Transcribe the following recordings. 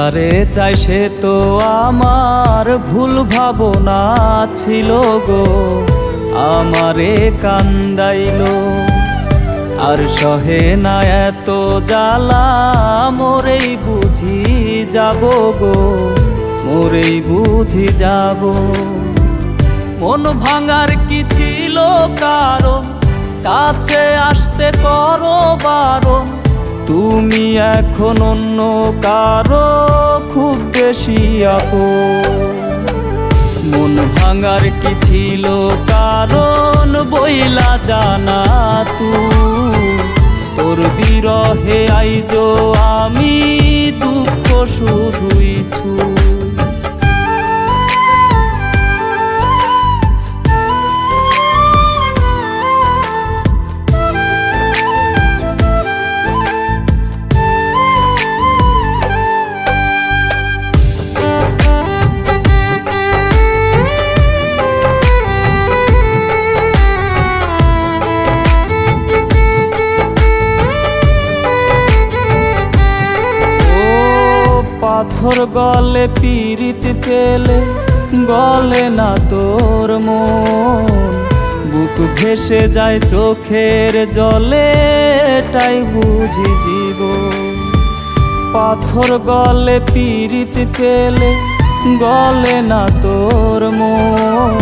যারে চাই সে তো আমার ভুল ভাবনা ছিল গো। আমারে কান্দাইলো। আর সহে না এত জ্বালা, মোরেই বুঝি যাব গো, মোরেই বুঝি যাব। মন ভাঙার কি ছিল কারণ? কাছে আসতে করো বারণ। তুমি এখন অন্য কারও বেশি আপো মন ভাঙার কি ছিল? কারণ বইলা জানা তু। তোর বিরহে আইজো আমি দুঃখ শুধুই ছুই পাথর গলে পীড়িত পেলে গলে না তোর মন। বুক ভেসে যায় চোখের জলে, এটাই বুঝি জীব পাথর গলে পীড়িত পেলে গলে না তোর মন।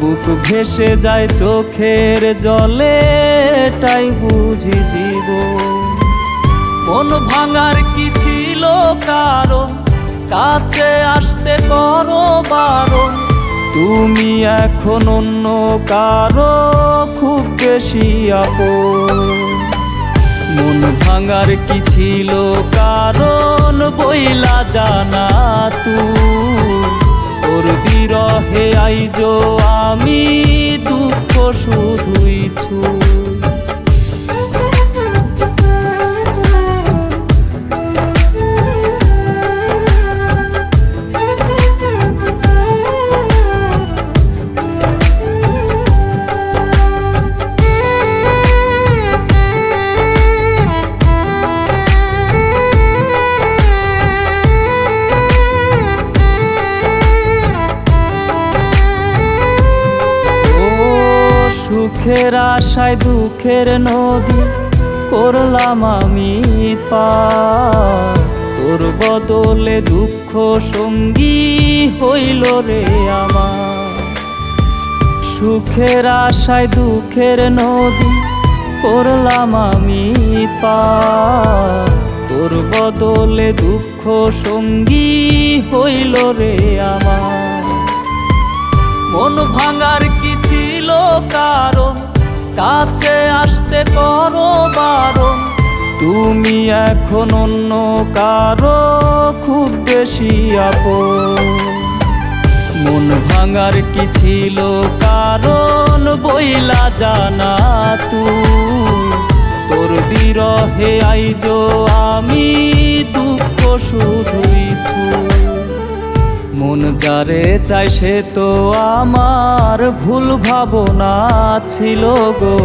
বুক ভেসে যায় চোখের জলে, এটাই বুঝি জীবন। মন ভাঙার কি ছিল কারণ? কাছে আসতে করো বারণ তুমি এখন অন্য কারও খুব বেশি আপন। মন ভাঙার কি ছিল কারণ বইলা জানা তুই তোর বিরহে আইজো আমি দুঃখ শুধুই ছুই সুখের আশায় দুঃখের নদী করলাম আমি পার তোর বদলে দুঃখ সঙ্গী হইল রে আমার। সুখের আশায় দুঃখের নদী করলাম আমি পার তোর বদলে দুঃখ সঙ্গী হইল রে আমার। মন ভাঙার কারণ কাছে আসতে করো বারণ তুমি এখন অন্য কারও খুব বেশি আপন। মন ভাঙার কি ছিল কারণ বইলা জানা তুই। তোর বিরহে আইজো আমি দুঃখ শুধুই ছুই মন যারে চাই সে তো আমার ভুল ভাবনা ছিল গো।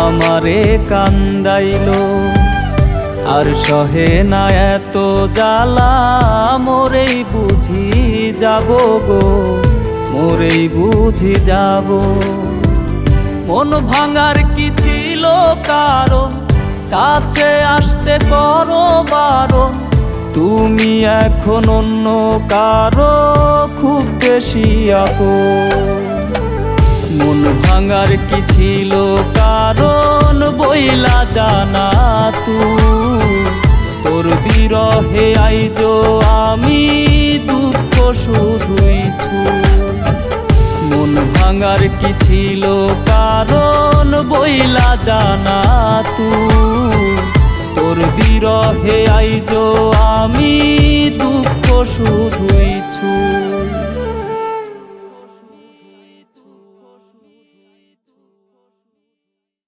আমারে কান্দাইলো। আর সহে না এত জ্বালা, মোরেই বুঝি যাব গো, মোরেই বুঝি যাব। মন ভাঙার কি ছিল কারণ? কাছে আসতে করো বারণ। তুমি এখন অন্য কারও খুব বেশি আপন। মন ভাঙার কি ছিল কারণ বইলা জানা তুই। তোর বিরহে আইজো আমি দুঃখ শুধুই মন ভাঙার কি ছিল কারণ বইলা জানা তুই। তোর বিরহে আইজো আমি